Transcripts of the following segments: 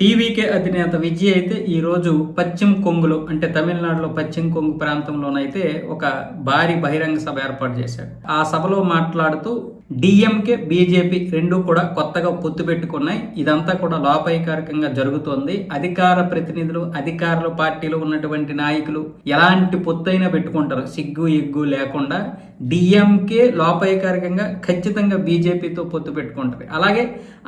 TVK అధినేత విజయ్ అయితే ఈరోజు పశ్చిమ కొంగులో అంటే తమిళనాడులో పశ్చిమ కొంగు ప్రాంతంలోనైతే ఒక భారీ బహిరంగ సభ ఏర్పాటు చేశాడు. ఆ సభలో మాట్లాడుతూ డిఎంకే బీజేపీ రెండు కూడా కొత్తగా పొత్తు పెట్టుకున్నాయి. ఇదంతా కూడా లోపాయికారికంగా జరుగుతోంది. అధికార ప్రతినిధులు అధికారుల పార్టీలో ఉన్నటువంటి నాయకులు ఎలాంటి పొత్తు అయినా పెట్టుకుంటారు. సిగ్గు ఎగ్గు లేకుండా డిఎంకే లోపాయికారికంగా ఖచ్చితంగా బీజేపీతో పొత్తు పెట్టుకుంటారు అలాగే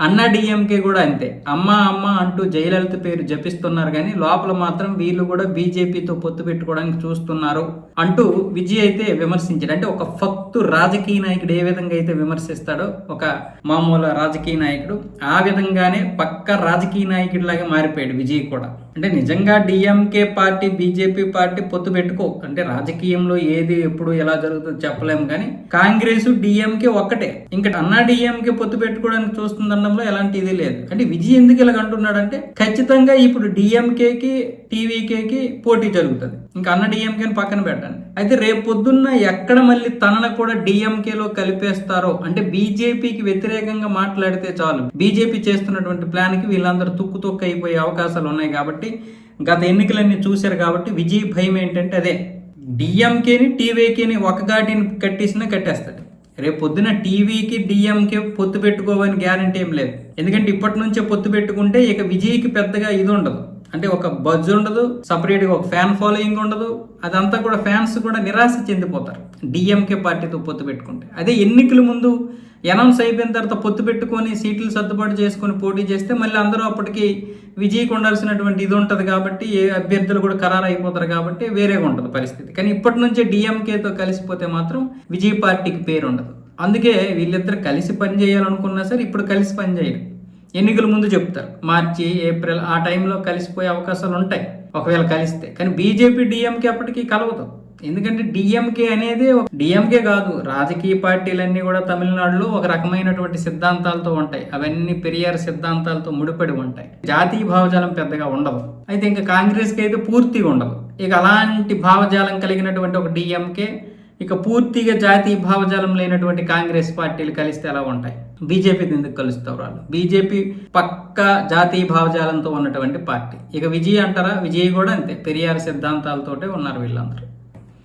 అన్న డిఎంకే కూడా అంతే. అమ్మ అమ్మ అంటూ అంటూ జయలలిత పేరు జపిస్తున్నారు కానీ లోపల మాత్రం వీళ్ళు కూడా బీజేపీతో పొత్తు పెట్టుకోవడానికి చూస్తున్నారు అంటూ విజయ్ అయితే విమర్శించాడు. అంటే ఒక ఫక్తు రాజకీయ నాయకుడు ఏ విధంగా అయితే విమర్శిస్తాడో ఒక మామూలు రాజకీయ నాయకుడు ఆ విధంగానే పక్క రాజకీయ నాయకుడిలాగా మారిపోయాడు విజయ్ కూడా. అంటే నిజంగా డిఎంకే పార్టీ బీజేపీ పార్టీ పొత్తు పెట్టుకో. అంటే రాజకీయంలో ఏది ఎప్పుడు ఎలా జరుగుతుందో చెప్పలేము కానీ కాంగ్రెస్ డిఎంకే ఒక్కటే. ఇంకా అన్నా డిఎంకే పొత్తు పెట్టుకోవడానికి చూస్తుందనడంలో ఎలాంటి ఇది లేదు. అంటే విజయ్ ఎందుకు ఇలాగ అంటున్నాడంటే ఖచ్చితంగా ఇప్పుడు డిఎంకేకి టీవీకేకి పోటీ జరుగుతుంది. ఇంకా అన్న డిఎంకేని పక్కన పెట్టండి. అయితే రేపు పొద్దున్న ఎక్కడ మళ్ళీ తనను కూడా డిఎంకేలో కలిపేస్తారో అంటే బీజేపీకి వ్యతిరేకంగా మాట్లాడితే చాలు. బీజేపీ చేస్తున్నటువంటి ప్లాన్కి వీళ్ళందరూ తుక్కు తొక్కు అయిపోయే అవకాశాలు ఉన్నాయి కాబట్టి గత ఎన్నికలన్నీ చూశారు కాబట్టి విజయ్ భయం ఏంటంటే అదే. డిఎంకేని టీవీకేని ఒక గాటిని కట్టేసినా కట్టేస్తాడు రేపు పొద్దున టీవీకి డిఎంకే పొత్తు పెట్టుకోవని గ్యారంటీ ఏం లేదు. ఎందుకంటే ఇప్పటి నుంచే పొత్తు పెట్టుకుంటే ఇక విజయ్కి పెద్దగా ఇది ఉండదు. అంటే ఒక బజ్ ఉండదు సపరేట్గా ఒక ఫ్యాన్ ఫాలోయింగ్ ఉండదు అదంతా కూడా ఫ్యాన్స్ కూడా నిరాశ చెందిపోతారు. డిఎంకే పార్టీతో పొత్తు పెట్టుకుంటే. అదే ఎన్నికల ముందు అనౌన్స్ అయిపోయిన తర్వాత పొత్తు పెట్టుకొని సీట్లు సర్దుబాటు చేసుకొని పోటీ చేస్తే మళ్ళీ అందరూ అప్పటికి విజయ్కి ఉండాల్సినటువంటి ఇది ఉంటుంది కాబట్టి ఏ అభ్యర్థులు కూడా ఖరారు అయిపోతారు కాబట్టి వేరేగా ఉంటుంది పరిస్థితి. కానీ ఇప్పటి నుంచే డిఎంకేతో కలిసిపోతే మాత్రం విజయ్ పార్టీకి పేరు ఉండదు. అందుకే వీళ్ళిద్దరు కలిసి పని చేయాలనుకున్నా సరే ఇప్పుడు కలిసి పని చేయరు. ఎన్నికల ముందు చెప్తారు. మార్చి ఏప్రిల్ ఆ టైంలో కలిసిపోయే అవకాశాలు ఉంటాయి. ఒకవేళ కలిస్తే. కానీ బీజేపీ డిఎంకే అప్పటికి కలవదు. ఎందుకంటే డిఎంకే అనేది డిఎంకే కాదు. రాజకీయ పార్టీలన్నీ కూడా తమిళనాడులో ఒక రకమైనటువంటి సిద్ధాంతాలతో ఉంటాయి. అవన్నీ పెరియార్ సిద్ధాంతాలతో ముడిపడి ఉంటాయి. జాతీయ భావజాలం పెద్దగా ఉండదు అయితే ఇంకా కాంగ్రెస్కి అయితే పూర్తిగా ఉండదు ఇక అలాంటి భావజాలం కలిగినటువంటి ఒక డిఎంకే ఇక పూర్తిగా జాతీయ భావజాలం లేనటువంటి కాంగ్రెస్ పార్టీలు కలిస్తే ఎలా ఉంటాయి? బీజేపీ ఎందుకు కలుస్తారు వాళ్ళు బీజేపీ పక్క జాతీయ భావజాలంతో ఉన్నటువంటి పార్టీ. ఇక విజయ్ అంటారా? విజయ్ కూడా అంతే. పెరియార్ సిద్ధాంతాలతోటే ఉన్నారు వీళ్ళందరూ.